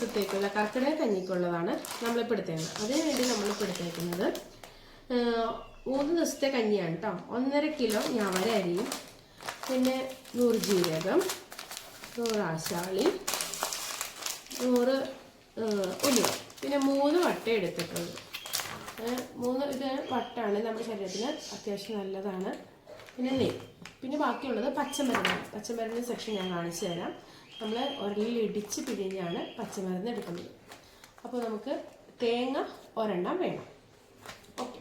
ദിവസത്തേക്കുള്ള കർക്കിടക കഞ്ഞിക്കുള്ളതാണ് നമ്മൾ നമ്മളിപ്പോൾ എടുത്തേക്കുന്നത്. അതിനു വേണ്ടി നമ്മളിപ്പോൾ എടുത്തേക്കുന്നത് മൂന്ന് ദിവസത്തെ കഞ്ഞിയാണ് കേട്ടോ ഒന്നര കിലോ ഞാവര അരിയും പിന്നെ നൂറ് ജീരകം നൂറ് ആശാളി നൂറ് ഉലുവ. പിന്നെ മൂന്ന് വട്ട എടുത്തിട്ടുള്ളത് മൂന്ന് ഇത് വട്ടാണ് നമ്മുടെ ശരീരത്തിന് അത്യാവശ്യം നല്ലതാണ്. പിന്നെ നെയ്യ്. പിന്നെ ബാക്കിയുള്ളത് പച്ചമരുന്നാണ്. പച്ചമരുന്ന് സെക്ഷൻ ഞാൻ കാണിച്ചു തരാം. നമ്മൾ ഉരലിൽ ഇടിച്ച് പിഴിഞ്ഞാണ് പച്ചമരുന്ന് എടുക്കുന്നത്. അപ്പോൾ നമുക്ക് തേങ്ങ ഒരെണ്ണം വേണം. ഓക്കെ.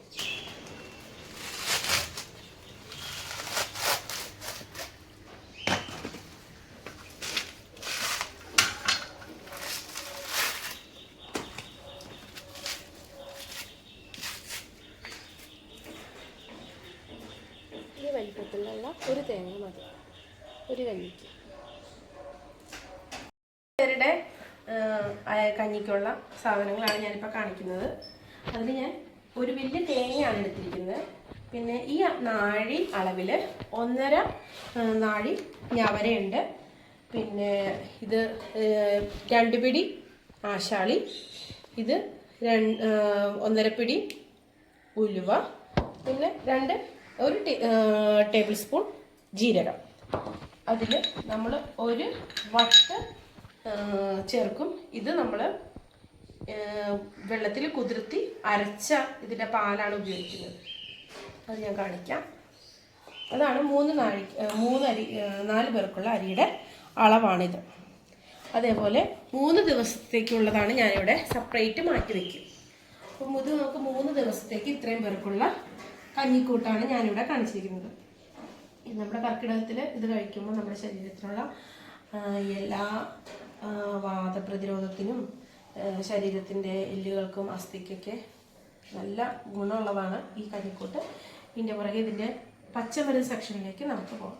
ഈ വലിപ്പത്തിലുള്ള ഒരു തേങ്ങ മതി. ഒരു കഞ്ഞിക്ക് കഞ്ഞിക്കുള്ള സാധനങ്ങളാണ് ഞാനിപ്പോൾ കാണിക്കുന്നത്. അതിൽ ഞാൻ ഒരു വലിയ തേങ്ങയാണ് എടുത്തിരിക്കുന്നത്. പിന്നെ ഈ നാഴി അളവിൽ ഒന്നര നാഴി ഞവരയുണ്ട്. പിന്നെ ഇത് രണ്ട് പിടി ആശാളി ഇത് രണ്ട് ഒന്നര പിടി ഉലുവ പിന്നെ രണ്ട് ഒരു ടേബിൾ സ്പൂൺ ജീരകം. അതിൽ നമ്മൾ ഒരു വട്ട് ചേർക്കും. ഇത് നമ്മൾ വെള്ളത്തിൽ കുതിർത്തി അരച്ച ഇതിന്റെ പാലാണ് ഉപയോഗിക്കുന്നത്. അത് ഞാൻ കാണിക്കാം. അതാണ് മൂന്ന് നാഴി മൂന്ന് അരി നാല് പേർക്കുള്ള അരിയുടെ അളവാണിത്. അതേപോലെ മൂന്ന് ദിവസത്തേക്കുള്ളതാണ് ഞാനിവിടെ സെപ്പറേറ്റ് മാറ്റി വയ്ക്കും അപ്പം ഇത് നമുക്ക് മൂന്ന് ദിവസത്തേക്ക് ഇത്രയും പേർക്കുള്ള കഞ്ഞിക്കൂട്ടാണ് ഞാനിവിടെ കാണിച്ചിരിക്കുന്നത്. നമ്മുടെ കർക്കിടകത്തിൽ ഇത് കഴിക്കുമ്പോൾ നമ്മുടെ ശരീരത്തിലുള്ള എല്ലാ വാദപ്രതിരോധത്തിനും ശരീരത്തിന്റെ എല്ലുകൾക്കും അസ്ഥിക്കൊക്കെ നല്ല ഗുണമുള്ളതാണ് ഈ കഞ്ഞിക്കൂട്ട് ഇതിന്റെ പുറകെ ഇതിന്റെ പച്ചമരുന്ന് സെക്ഷനിലേക്ക് നമുക്ക് പോകാം.